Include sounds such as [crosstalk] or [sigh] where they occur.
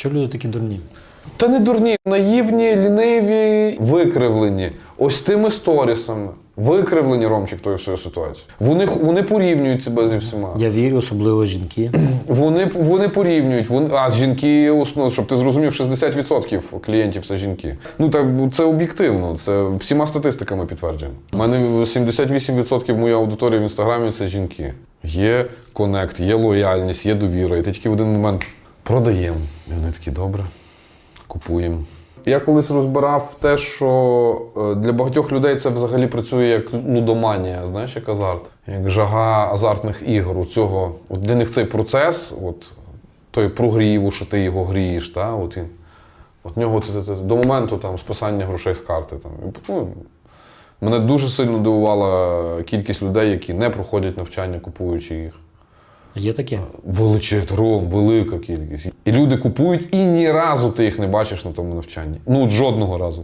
Чого люди такі дурні? Та не дурні, наївні, ліниві, викривлені. Ось тими сторісами. Викривлені Ромчик тою всю ситуацію. Вони, вони порівнюють себе зі всіма. Я вірю, особливо жінки. [clears throat] Вони, вони порівнюють. Вони, а жінки, основно, щоб ти зрозумів, 60% клієнтів це жінки. Ну так це об'єктивно, це всіма статистиками підтверджено. У мене 78% моєї аудиторії в інстаграмі це жінки. Є конект, є лояльність, є довіра. І ти тільки в один момент продаємо. І вони такі добре, купуємо. Я колись розбирав те, що е, для багатьох людей це взагалі працює як лудоманія, знаєш, як азарт, як жага азартних ігор. У цього от для них цей процес, от той прогріву, що ти його грієш, та, от він. От нього це, до моменту там, списання грошей з карти. Там. Ну, мене дуже сильно дивувала кількість людей, які не проходять навчання, купуючи їх. Є таке? Величетром, велика кількість. І люди купують, і ні разу ти їх не бачиш на тому навчанні. Ну, жодного разу.